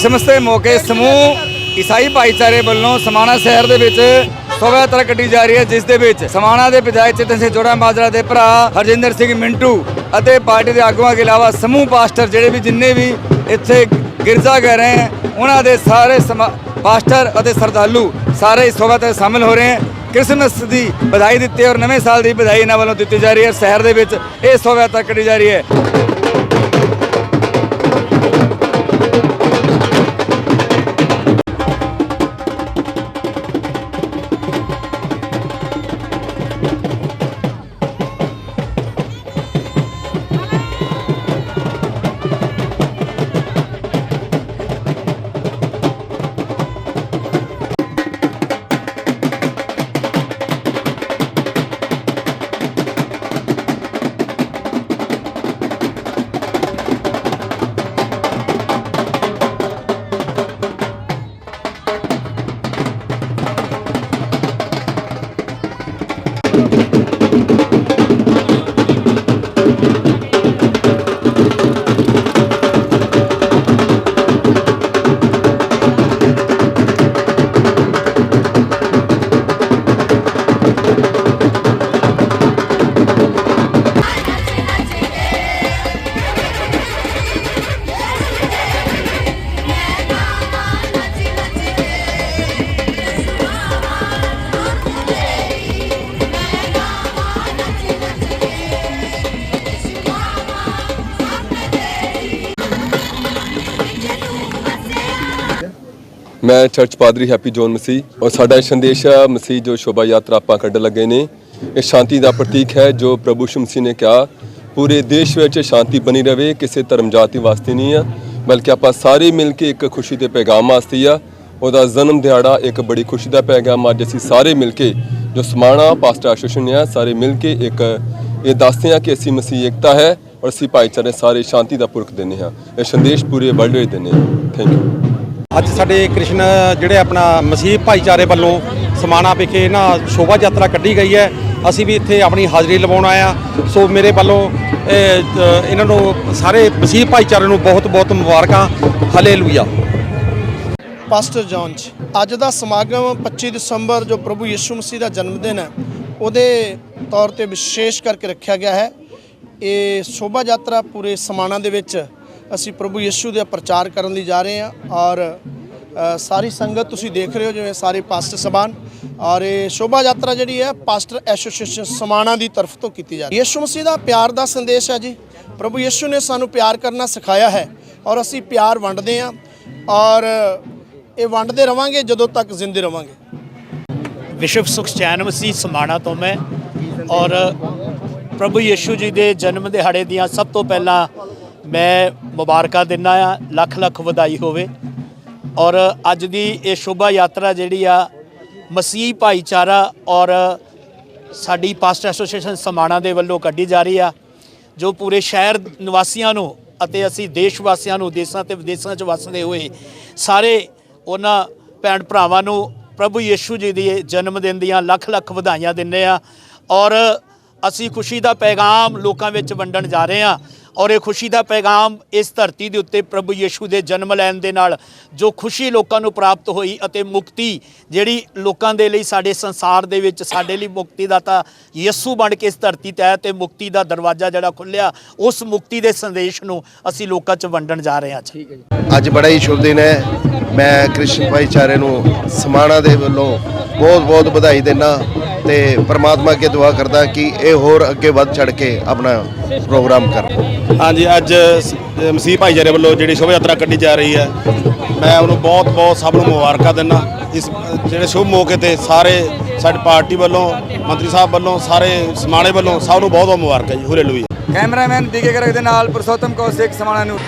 Christmas ਦੇ ਮੌਕੇ ਸਮੂਹ ਈਸਾਈ ਭਾਈਚਾਰੇ ਵੱਲੋਂ ਸਮਾਣਾ ਸ਼ਹਿਰ ਦੇ ਵਿੱਚ ਸ਼ੋਭਾ ਯਾਤਰਾ ਕੱਢੀ ਜਾ ਰਹੀ ਹੈ, ਜਿਸ ਦੇ ਵਿੱਚ ਸਮਾਣਾ ਦੇ ਵਿਧਾਇਕ ਚੇਤਨ ਸਿੰਘ ਜੋੜਾ ਮਾਜਰਾ ਦੇ ਭਰਾ ਹਰਜਿੰਦਰ ਸਿੰਘ ਮਿੰਟੂ ਅਤੇ ਪਾਰਟੀ ਦੇ ਆਗੂਆਂ ਦੇ ਇਲਾਵਾ ਸਮੂਹ ਪਾਸਟਰ ਜਿਹੜੇ ਵੀ ਜਿੰਨੇ ਵੀ ਇੱਥੇ ਗਿਰਜਾ ਗਏ ਰਹੇ ਹੈ, ਉਹਨਾਂ ਦੇ ਸਾਰੇ ਸਮਾ- ਪਾਸਟਰ ਅਤੇ ਸਰਦਾਲੂ ਸਾਰੇ ਇਸ ਸ਼ੋਭਾ ਤੇ ਸ਼ਾਮਿਲ ਹੋ ਰਹੇ ਹੈ। ਕ੍ਰਿਸਮਸ ਦੀ ਵਧਾਈ ਦਿੱਤੀ ਔਰ ਨਵੇਂ ਸਾਲ ਦੀ ਵਧਾਈ ਇਹਨਾਂ ਵੱਲੋਂ ਦਿੱਤੀ ਜਾ ਰਹੀ ਹੈ। ਸ਼ਹਿਰ ਦੇ ਵਿੱਚ ਇਹ ਸ਼ੋਭਾ ਯਾਤਰਾ ਕੱਢੀ ਜਾ ਰਹੀ ਹੈ। ਮੈਂ ਚਰਚ ਪਾਦਰੀ ਹੈਪੀ ਜੋਨ ਮਸੀਹ ਔਰ ਸਾਡਾ ਇਹ ਸੰਦੇਸ਼ ਆ ਮਸੀਹ ਜੋ ਸ਼ੋਭਾ ਯਾਤਰਾ ਆਪਾਂ ਕੱਢਣ ਲੱਗੇ ਨੇ, ਇਹ ਸ਼ਾਂਤੀ ਦਾ ਪ੍ਰਤੀਕ ਹੈ ਜੋ ਪ੍ਰਭੂ ਸ਼ਮਸੀ ਨੇ ਕਿਹਾ, ਪੂਰੇ ਦੇਸ਼ ਵਿੱਚ ਸ਼ਾਂਤੀ ਬਣੀ ਰਵੇ, ਕਿਸੇ ਧਰਮ ਜਾਤੀ ਵਾਸਤੇ ਨਹੀਂ ਆ, ਬਲਕਿ ਆਪਾਂ ਸਾਰੇ ਮਿਲ ਕੇ ਇੱਕ ਖੁਸ਼ੀ ਦੇ ਪੈਗਾਮ ਵਾਸਤੇ ਆ, ਉਹਦਾ ਜਨਮ ਦਿਹਾੜਾ ਇੱਕ ਬੜੀ ਖੁਸ਼ੀ ਦਾ ਪੈਗਾਮ ਅੱਜ ਅਸੀਂ ਸਾਰੇ ਮਿਲ ਕੇ, ਜੋ ਸਮਾਣਾ ਪਾਸਟਰ ਐਸੋਸੀਏਸ਼ਨ ਆ, ਸਾਰੇ ਮਿਲ ਕੇ ਇੱਕ ਇਹ ਦੱਸਦੇ ਆ ਕਿ ਅਸੀਂ ਮਸੀਹ ਏਕਤਾ ਹੈ ਔਰ ਅਸੀਂ ਭਾਈਚਾਰੇ ਸਾਰੇ ਸ਼ਾਂਤੀ ਦਾ ਪੁਰਖ ਦਿੰਦੇ ਹਾਂ। ਇਹ ਸੰਦੇਸ਼ ਪੂਰੇ ਵਰਲਡ ਵਿੱਚ ਦਿੰਦੇ ਹਾਂ। ਥੈਂਕ ਯੂ ਅੱਜ ਸਾਡੇ ਕ੍ਰਿਸ਼ਨ ਜਿਹੜੇ ਆਪਣਾ ਮਸੀਹ ਭਾਈਚਾਰੇ ਵੱਲੋਂ ਸਮਾਣਾ ਵਿਖੇ ਨਾ ਸ਼ੋਭਾ ਯਾਤਰਾ ਕੱਢੀ ਗਈ ਹੈ। ਅਸੀਂ ਵੀ ਇੱਥੇ ਆਪਣੀ ਹਾਜ਼ਰੀ ਲਵਾਉਣ ਆਇਆ ਸੋ ਮੇਰੇ ਵੱਲੋਂ ਇਹਨਾਂ ਨੂੰ ਸਾਰੇ ਮਸੀਹ ਭਾਈਚਾਰੇ ਨੂੰ ਬਹੁਤ ਬਹੁਤ ਮੁਬਾਰਕਾਂ। ਹਾਲੇਲੂਇਆ। ਪਾਸਟਰ ਜੌਨ ਜੀ, ਅੱਜ ਦਾ ਸਮਾਗਮ 25 ਦਸੰਬਰ ਜੋ ਪ੍ਰਭੂ ਯਿਸੂ ਮਸੀਹ ਦਾ ਜਨਮ ਦਿਨ ਹੈ, ਉਹਦੇ ਤੌਰ ਤੇ ਵਿਸ਼ੇਸ਼ ਕਰਕੇ ਰੱਖਿਆ ਗਿਆ ਹੈ। ਇਹ ਸ਼ੋਭਾ ਯਾਤਰਾ ਪੂਰੇ ਸਮਾਣਾ ਦੇ ਵਿੱਚ ਅਸੀਂ ਪ੍ਰਭੂ ਯਿਸੂ ਦਾ ਪ੍ਰਚਾਰ ਕਰਨ ਲਈ ਜਾ ਰਹੇ ਹਾਂ ਔਰ ਸਾਰੀ ਸੰਗਤ ਤੁਸੀਂ ਦੇਖ ਰਹੇ ਹੋ ਜਿਵੇਂ ਸਾਰੇ ਪਾਸਟਰ ਸਬਾਨ ਔਰ ਇਹ ਸ਼ੋਭਾ ਯਾਤਰਾ ਜਿਹੜੀ ਹੈ ਪਾਸਟਰ ਐਸੋਸੀਏਸ਼ਨ ਸਮਾਣਾ ਦੀ ਤਰਫ ਤੋਂ ਕੀਤੀ ਜਾ ਰਹੀ ਹੈ। ਯਿਸੂ ਮਸੀਹ ਦਾ ਪਿਆਰ ਦਾ ਸੰਦੇਸ਼ ਹੈ ਜੀ। ਪ੍ਰਭੂ ਯਿਸੂ ਨੇ ਸਾਨੂੰ ਪਿਆਰ ਕਰਨਾ ਸਿਖਾਇਆ ਹੈ ਔਰ ਅਸੀਂ ਪਿਆਰ ਵੰਡਦੇ ਹਾਂ ਔਰ ਇਹ ਵੰਡਦੇ ਰਵਾਂਗੇ ਜਦੋਂ ਤੱਕ ਜ਼ਿੰਦੇ ਰਵਾਂਗੇ। ਵਿਸ਼ਵ ਸੁਖ ਚੈਨ ਮਸੀਹ ਸਮਾਣਾ ਤੋਂ ਮੈਂ ਔਰ ਪ੍ਰਭੂ ਯੀਸ਼ੂ ਜੀ ਦੇ ਜਨਮ ਦਿਹਾੜੇ ਦੀਆਂ ਸਭ ਤੋਂ ਪਹਿਲਾਂ ਮੈਂ ਮੁਬਾਰਕਾਂ ਦਿੰਦਾ ਆ ਲੱਖ ਲੱਖ ਵਧਾਈ ਹੋਵੇ। ਔਰ ਅੱਜ ਦੀ ਇਹ ਸ਼ੋਭਾ ਯਾਤਰਾ ਜਿਹੜੀ ਆ, ਮਸੀਹ ਭਾਈਚਾਰਾ ਔਰ ਸਾਡੀ ਪਾਸਟ ਐਸੋਸੀਏਸ਼ਨ ਸਮਾਣਾ ਦੇ ਵੱਲੋਂ ਕੱਢੀ ਜਾ ਰਹੀ ਆ, ਜੋ ਪੂਰੇ ਸ਼ਹਿਰ ਨਿਵਾਸੀਆਂ ਨੂੰ ਅਤੇ ਅਸੀਂ ਦੇਸ਼ ਵਾਸੀਆਂ ਨੂੰ, ਦੇਸ਼ਾਂ ਤੇ ਵਿਦੇਸ਼ਾਂ 'ਚ ਵਸਦੇ ਹੋਏ ਸਾਰੇ ਉਹਨਾਂ ਭੈਣ ਭਰਾਵਾਂ ਨੂੰ ਪ੍ਰਭੂ ਯੀਸ਼ੂ ਜੀ ਦੇ ਜਨਮ ਦਿਨ ਦੀਆਂ ਲੱਖ ਲੱਖ ਵਧਾਈਆਂ ਦਿੰਦੇ ਆ ਔਰ ਅਸੀਂ ਖੁਸ਼ੀ ਦਾ ਪੈਗਾਮ ਲੋਕਾਂ ਵਿੱਚ ਵੰਡਣ ਜਾ ਰਹੇ ਹਾਂ। ਔਰ ਇਹ ਖੁਸ਼ੀ ਦਾ ਪੈਗਾਮ ਇਸ ਧਰਤੀ ਦੇ ਉੱਤੇ ਪ੍ਰਭੂ ਯੀਸ਼ੂ ਦੇ ਜਨਮ ਲੈਣ ਦੇ ਨਾਲ ਜੋ ਖੁਸ਼ੀ ਲੋਕਾਂ ਨੂੰ ਪ੍ਰਾਪਤ ਹੋਈ ਅਤੇ ਮੁਕਤੀ ਜਿਹੜੀ ਲੋਕਾਂ ਦੇ ਲਈ ਸਾਡੇ ਸੰਸਾਰ ਦੇ ਵਿੱਚ ਸਾਡੇ ਲਈ ਮੁਕਤੀ ਦਾ ਤਾਂ ਯਿਸੂ ਬਣ ਕੇ ਇਸ ਧਰਤੀ ਤੇ ਆਇਆ ਤੇ ਮੁਕਤੀ ਦਾ ਦਰਵਾਜ਼ਾ ਜਿਹੜਾ ਖੁੱਲਿਆ ਉਸ ਮੁਕਤੀ ਦੇ ਸੰਦੇਸ਼ ਨੂੰ ਅਸੀਂ ਲੋਕਾਂ 'ਚ ਵੰਡਣ ਜਾ ਰਹੇ ਹਾਂ ਠੀਕ ਹੈ ਅੱਜ ਬੜਾ ਹੀ ਸ਼ੁਭ ਦਿਨ ਹੈ। ਮੈਂ ਕ੍ਰਿਸ਼ਨ ਭਾਈਚਾਰੇ ਨੂੰ ਸਮਾਣਾ ਦੇ ਵੱਲੋਂ ਬਹੁਤ ਬਹੁਤ ਵਧਾਈ ਦਿੰਦਾ। ਤੇ ਪ੍ਰਮਾਤਮਾ ਅੱਗੇ ਦੁਆ ਕਰਦਾ ਕਿ ਇਹ ਹੋਰ ਅੱਗੇ ਵੱਧ ਚੜ ਕੇ ਆਪਣਾ ਪ੍ਰੋਗਰਾਮ ਕਰਨ ਹਾਂਜੀ ਅੱਜ ਮਸੀਹ ਭਾਈਚਾਰੇ ਵੱਲੋਂ ਜਿਹੜੀ ਸ਼ੋਭਾ ਯਾਤਰਾ ਕੱਢੀ ਜਾ ਰਹੀ ਹੈ ਮੈਂ ਉਹਨੂੰ ਬਹੁਤ ਬਹੁਤ ਸਭ ਨੂੰ ਮੁਬਾਰਕਾਂ ਦਿੰਦਾ। ਇਸ ਜਿਹੜੇ ਸ਼ੁਭ ਮੌਕੇ ਤੇ ਸਾਰੇ ਸਾਡੀ ਪਾਰਟੀ ਵੱਲੋਂ ਮੰਤਰੀ ਸਾਹਿਬ ਵੱਲੋਂ ਸਾਰੇ ਸਮਾਣੇ ਵੱਲੋਂ ਸਭ ਨੂੰ ਬਹੁਤ ਬਹੁਤ ਮੁਬਾਰਕਾਂ ਜੀ। ਹਾਲੇਲੂਇਆ। ਕੈਮਰਾਮੈਨ ਬੀਕੇ ਗਰਗ ਦੇ ਨਾਲ ਪੁਰਸ਼ੋਤਮ ਕੌਸ਼ਿਕ ਸਮਾਣਾ ਨੂੰ